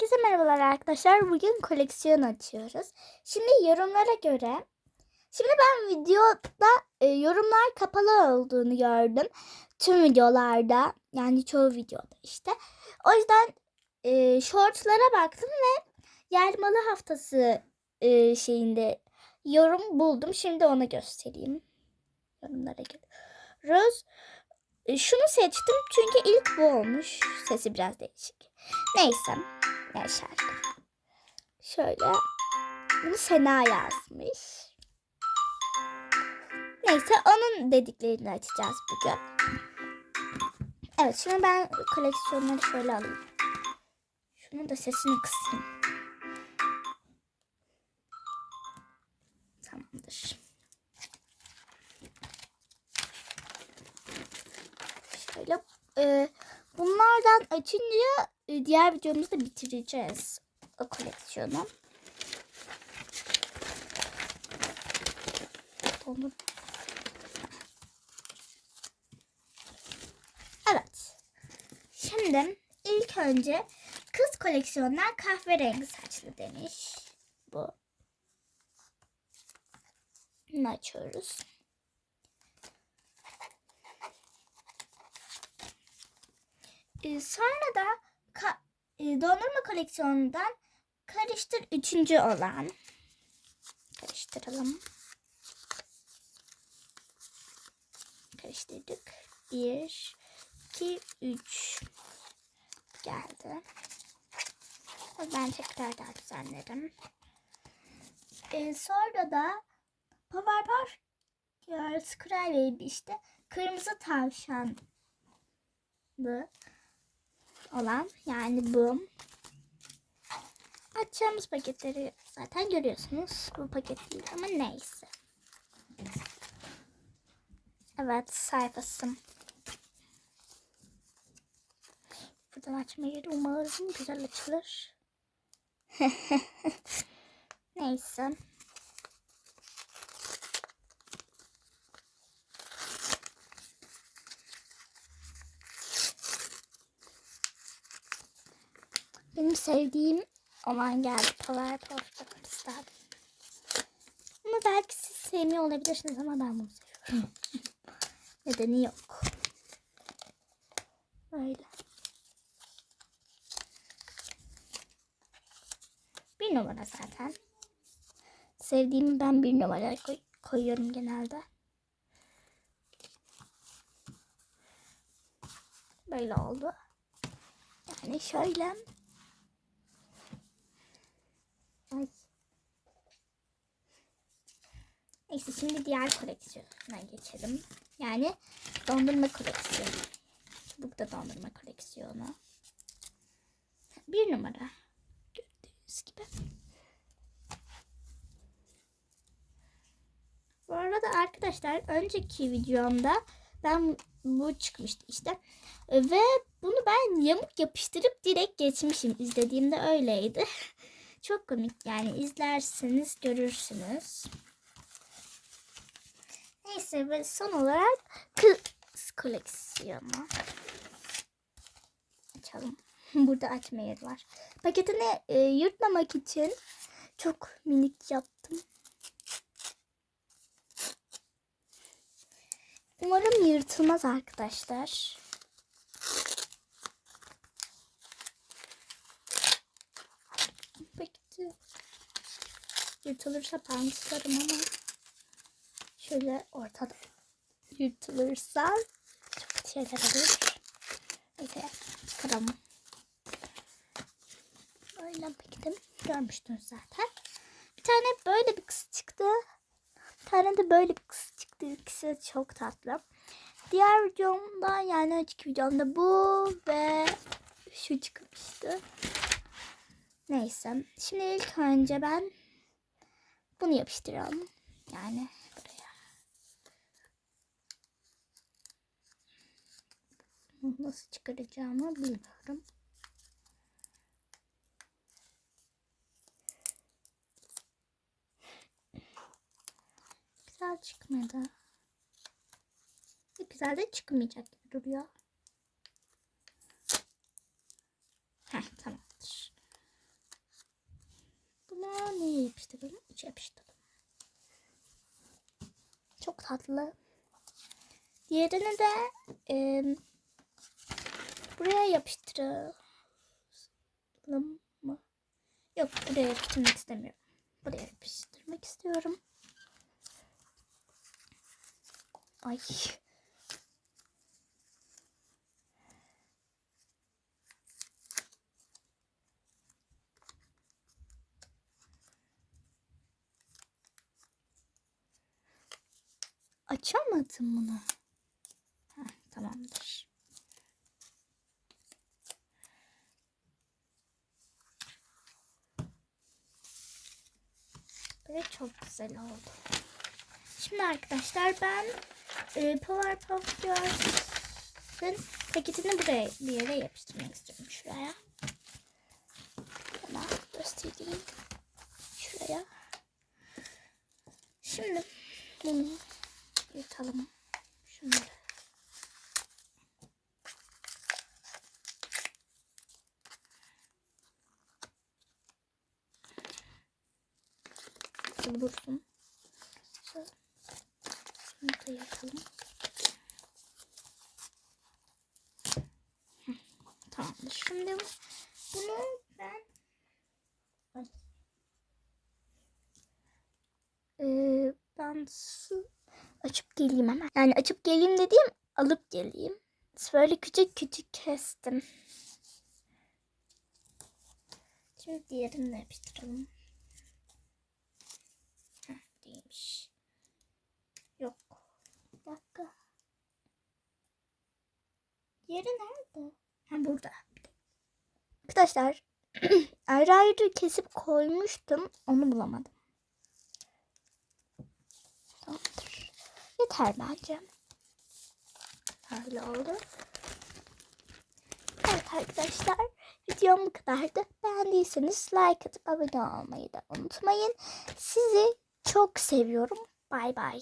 Herkese merhabalar arkadaşlar. Bugün koleksiyon açıyoruz. Şimdi yorumlara göre Şimdi ben videoda e, yorumlar kapalı olduğunu gördüm. Tüm videolarda yani çoğu videoda işte. O yüzden e, shortslara baktım ve yarmalı haftası e, şeyinde yorum buldum. Şimdi onu göstereyim. Yorumlara giriyoruz. E, şunu seçtim çünkü ilk bu olmuş. Sesi biraz değişik. Neyse. Ne şarkı. Şöyle. Bunu Sena yazmış. Neyse onun dediklerini açacağız bugün. Evet şimdi ben koleksiyonları şöyle alayım. Şunun da sesini kısayım. Tamamdır. Şöyle e, bunlardan açınca diğer videomuzda bitireceğiz o koleksiyonu. Evet. Şimdi ilk önce kız koleksiyonlar kahverengi saçlı demiş. Bu. Bunu açıyoruz. Ee, sonra da e, dondurma koleksiyonundan karıştır üçüncü olan. Karıştıralım. Karıştırdık. Bir, 2, 3 geldi. Ben tekrar daha düzenlerim. Ee, sonra da Powerpuff Girls Cry Baby işte kırmızı tavşanlı olan yani bu. Açacağımız paketleri zaten görüyorsunuz. Bu paket değil ama neyse. Evet sayfası. Buradan açmayı umarım güzel açılır. Neyse. Benim sevdiğim olan geldi. Powerpuff Girls'tan. Ama belki siz sevmiyor olabilirsiniz ama ben bunu seviyorum. Nedeni yok. Böyle. Bir numara zaten. Sevdiğimi ben bir numara koy- koyuyorum genelde. Böyle oldu. Yani şöyle. Ay. Neyse şimdi diğer koleksiyona geçelim. Yani dondurma koleksiyonu. Çubukta dondurma koleksiyonu. Bir numara. Gördüğünüz gibi. Bu arada arkadaşlar önceki videomda ben bu çıkmıştı işte. Ve bunu ben yamuk yapıştırıp direkt geçmişim. İzlediğimde öyleydi. Çok komik yani izlerseniz görürsünüz. Neyse ve son olarak kız koleksiyonu. Açalım. Burada açma var. Paketini e, yırtmamak için çok minik yaptım. Umarım yırtılmaz arkadaşlar. Paketi yırtılırsa ben ama şöyle ortada yırtılırsa çok şeyler olur. Neyse kıralım. Böyle paketim görmüştünüz zaten. Bir tane böyle bir kız çıktı. Bir tane de böyle bir kız çıktı. İkisi çok tatlı. Diğer videomda yani önceki videomda bu ve şu çıkmıştı. Neyse. Şimdi ilk önce ben bunu yapıştıralım. Yani buraya. Nasıl çıkaracağımı bilmiyorum. Güzel çıkmadı. Güzel de çıkmayacak gibi duruyor. Heh tamamdır. yapıştıralım. Üç yapıştıralım. Çok tatlı. Diğerini de e, buraya yapıştıralım mı? Yok buraya yapıştırmak istemiyorum. Buraya yapıştırmak istiyorum. Ay. Açamadım bunu. Heh, tamamdır. Böyle çok güzel oldu. Şimdi arkadaşlar ben e, Powerpuff Girls'ın paketini buraya bir yere yapıştırmak istiyorum. Şuraya. Hemen göstereyim. Şuraya. Şimdi bunu yırtalım. Şunları. Dursun. Şöyle. Şunu da yapalım. Tamamdır. Şimdi bunu ben. Ee, ben su açıp geleyim hemen. Yani açıp geleyim dediğim alıp geleyim. Böyle küçük küçük kestim. Şimdi diğerini de yapıştıralım. Değilmiş. Yok. Bir dakika. Diğeri nerede? Ha burada. Arkadaşlar ayrı ayrı kesip koymuştum. Onu bulamadım. Tamamdır. Yeter bence. Öyle oldu. Evet arkadaşlar videom bu kadardı. Beğendiyseniz like atıp abone olmayı da unutmayın. Sizi çok seviyorum. Bay bay.